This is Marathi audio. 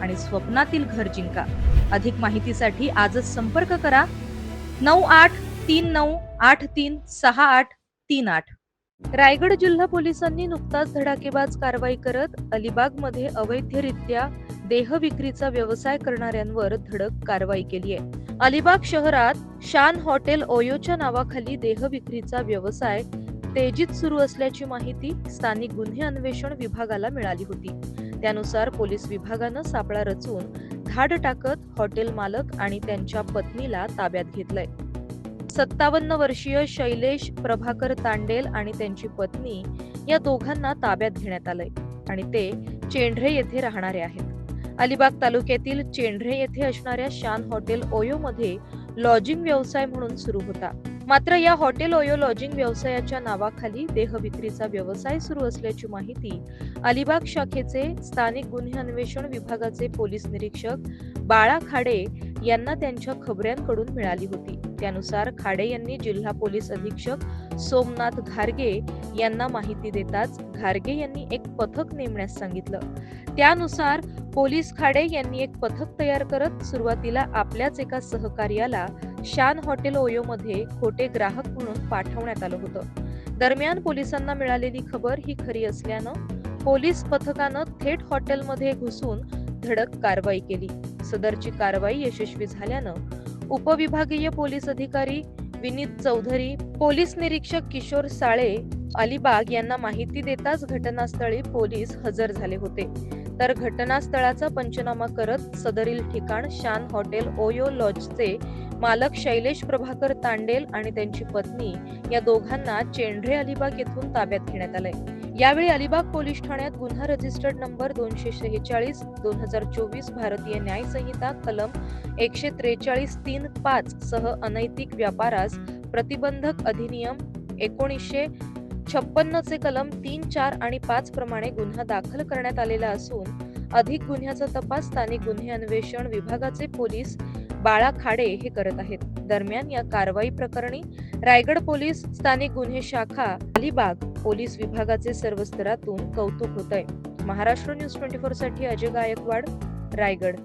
आणि स्वप्नातील घर जिंका. अधिक माहितीसाठी आजच संपर्क करा. नऊ आठ तीन नऊ आठ तीन सहा आठ तीन आठ. रायगड जिल्हा पोलिसांनी नुकताच धडाकेबाज कारवाई करत अलिबागमध्ये अवैधरित्या देह विक्रीचा व्यवसाय करणाऱ्यांवर धडक कारवाई केली आहे. अलिबाग शहरात शान हॉटेल ओयोच्या नावाखाली देह विक्रीचा व्यवसाय तेजीत सुरू असल्याची माहिती स्थानिक गुन्हे अन्वेषण विभागाला मिळाली होती. त्यानुसार पोलीस विभागानं सापळा रचून धाड टाकत हॉटेल मालक आणि त्यांच्या पत्नीला ताब्यात घेतलंय. सत्तावन्न वर्षीय शैलेश प्रभाकर तांडेल आणि त्यांची पत्नी या दोघांना ताब्यात घेण्यात आलंय आणि ते चेंढरे येथे राहणारे आहेत. अलिबाग तालुक्यातील चेंढरे येथे असणाऱ्या शान हॉटेल ओयो मध्ये लॉजिंग व्यवसाय म्हणून सुरू होता. मात्र या हॉटेल ओयो लॉजिंग व्यवसायाच्या नावाखाली देह विक्रीचा व्यवसाय सुरू असल्याची माहिती अलिबाग शाखेचे स्थानिक गुन्हे अन्वेषण विभागाचे पोलीस निरीक्षक बाळा खाडे यांना त्यांच्या खबऱ्यांकडून मिळाली होती. त्यानुसार खाडे यांनी जिल्हा पोलीस अधीक्षक सोमनाथ घारगे यांना माहिती देताच घारगे यांनी एक पथक नेमण्यास सांगितलं. त्यानुसार पोलीस खाडे यांनी एक पथक तयार करत सुरुवातीला आपल्याच एका सहकार्याला शान हॉटेल ओयोमध्ये खोटे ग्राहक म्हणून पाठवण्यात आलं होतं. दरम्यान पोलिसांना मिळालेली खबर ही खरी असल्यानं पोलीस पथकानं थेट हॉटेलमध्ये घुसून धडक कारवाई केली. सदरची कारवाई यशस्वी झाल्यानं उपविभागीय पोलीस अधिकारी विनीत चौधरी पोलीस निरीक्षक किशोर साळे अलिबाग यांना माहिती देताच घटनास्थळी पोलीस हजर झाले होते. तर घटनास्थळाचा पंचनामा करत सदरील ठिकाण शान हॉटेल ओयो लॉजचे मालक शैलेश प्रभाकर तांडेल आणि त्यांची पत्नी या दोघांना चेंढरे अलिबाग येथून ताब्यात घेण्यात आलंय. यावेळी अलिबाग पोलीस ठाण्यात गुन्हा रजिस्टर्ड नंबर दोनशे शेहेचाळीस दोन हजार चोवीस भारतीय न्याय संहिता कलम एकशे त्रेचाळीस तीन पाच सह अनैतिक व्यापारास प्रतिबंधक अधिनियम एकोणीसशे छप्पन्नचे कलम तीन चार आणि पाच प्रमाणे गुन्हा दाखल करण्यात आलेला असून अधिक गुन्ह्याचा तपास स्थानिक गुन्हे अन्वेषण विभागाचे पोलीस बाळा खाडे हे करत आहेत. दरम्यान या कारवाई प्रकरणी रायगड पोलीस स्थानिक गुन्हे शाखा अलिबाग पोलीस विभागाचे सर्व स्तरातून कौतुक होत आहे महाराष्ट्र न्यूज ट्वेंटी फोरसाठी अजय गायकवाड रायगड.